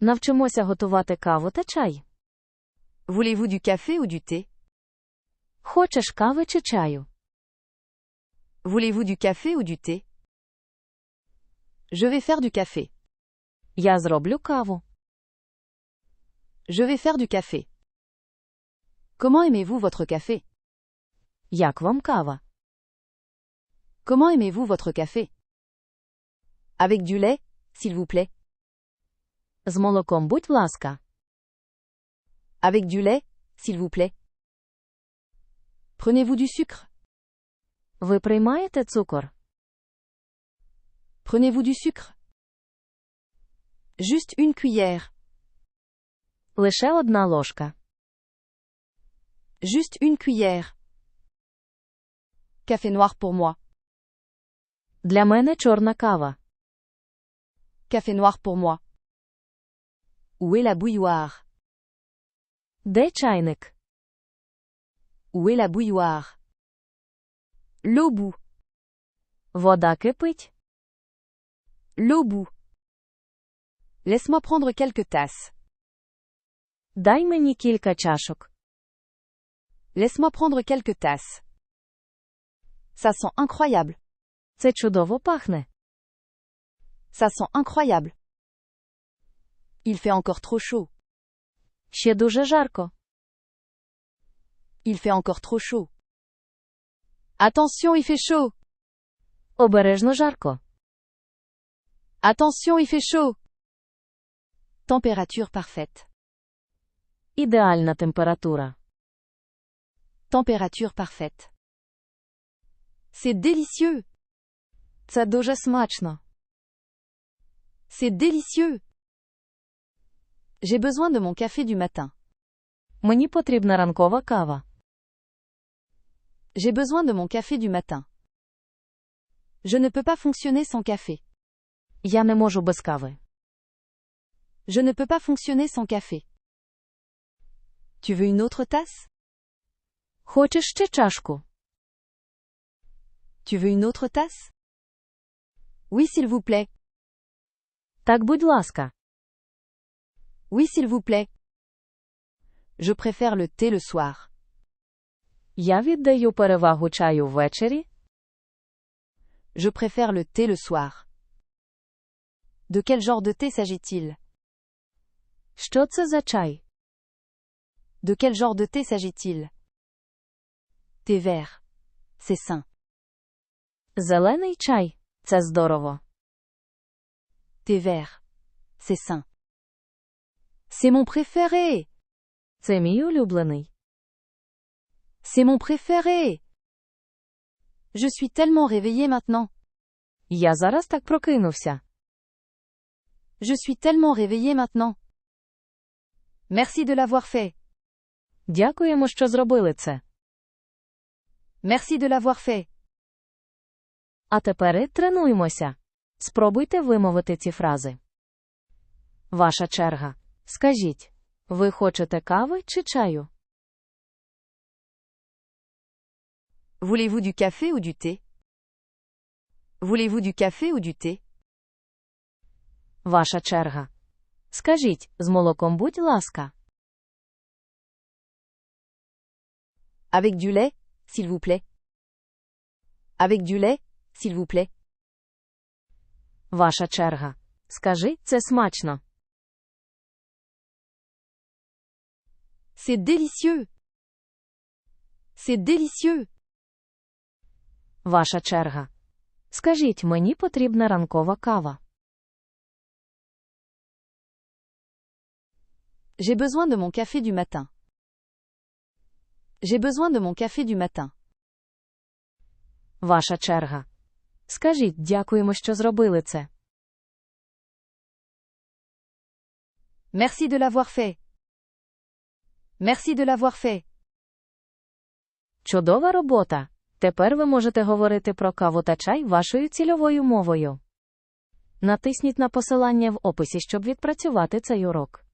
Навчимося готувати каву та чай. Voulez-vous du café ou du thé Хочеш кави чи чаю? Voulez-vous du café ou du thé Je vais faire du café. Я зроблю каву. Je vais faire du café. Comment aimez-vous votre café Як вам кава? Comment aimez-vous votre café Avec du lait, s'il vous plaît. З молоком, будь ласка. Avec du lait, s'il vous plaît. Prenez-vous du sucre Ви приймаєте цукор? Prenez-vous du sucre Juste une cuillère. Лише одна ложка. Juste une cuillère. Café noir pour moi. Для мене чорна кава. Café noir pour moi. Où est la bouilloire Де чайник? Où est la bouilloire L'eau bout. Вода кипить. L'eau bout. Laisse-moi prendre quelques tasses. Дай мені кілька чашок. Laisse-moi prendre quelques tasses. Ça sent incroyable. Це чудово пахне. Ça sent incroyable. Il fait encore trop chaud. Ще дуже жарко. Il fait encore trop chaud. Attention, il fait chaud. Обережно жарко. Attention, il fait chaud. Température parfaite. Ідеальна температура. Température parfaite. C'est délicieux. Це дуже смачно. C'est délicieux. J'ai besoin de mon café du matin. Мені потрібна ранкова кава. J'ai besoin de mon café du matin. Je ne peux pas fonctionner sans café. Я не можу без кави. Je ne peux pas fonctionner sans café. Tu veux une autre tasse Хочеш ще чашку? Tu veux une autre tasse Oui, s'il vous plaît. Так, будь ласка. Oui, s'il vous plaît. Je préfère le thé le soir. Я віддаю перевагу чаю ввечері. Je préfère le thé le soir. De quel genre de thé s'agit-il Що це за чай? De quel genre de thé s'agit-il Thé vert. C'est sain. Зелений чай. Це здорово. Thé vert. C'est sain. C'est mon préféré. Це мій улюблений. C'est mon préféré. Je suis tellement réveillé maintenant. Я зараз так прокинувся. Je suis tellement réveillé maintenant. Merci de l'avoir fait. Дякуємо, що зробили це. Merci de l'avoir fait. А тепер і тренуємося. Спробуйте вимовити ці фрази. Ваша черга. Скажіть, ви хочете кави чи чаю? Voulez-vous du café ou du thé Voulez-vous du café ou du thé Ваша черга. Скажіть, з молоком будь ласка. Avec du lait, s'il vous plaît. Avec du lait, s'il vous plaît. Ваша черга. Скажи, це смачно. C'est délicieux. C'est délicieux. Ваша черга. Скажіть, мені потрібна ранкова кава. J'ai besoin de mon café du matin. J'ai besoin de mon café du matin. Ваша черга. Скажіть, дякуємо, що зробили це. Merci de l'avoir fait. Merci de l'avoir fait. Чудова робота. Тепер ви можете говорити про каву та чай вашою цільовою мовою. Натисніть на посилання в описі, щоб відпрацювати цей урок.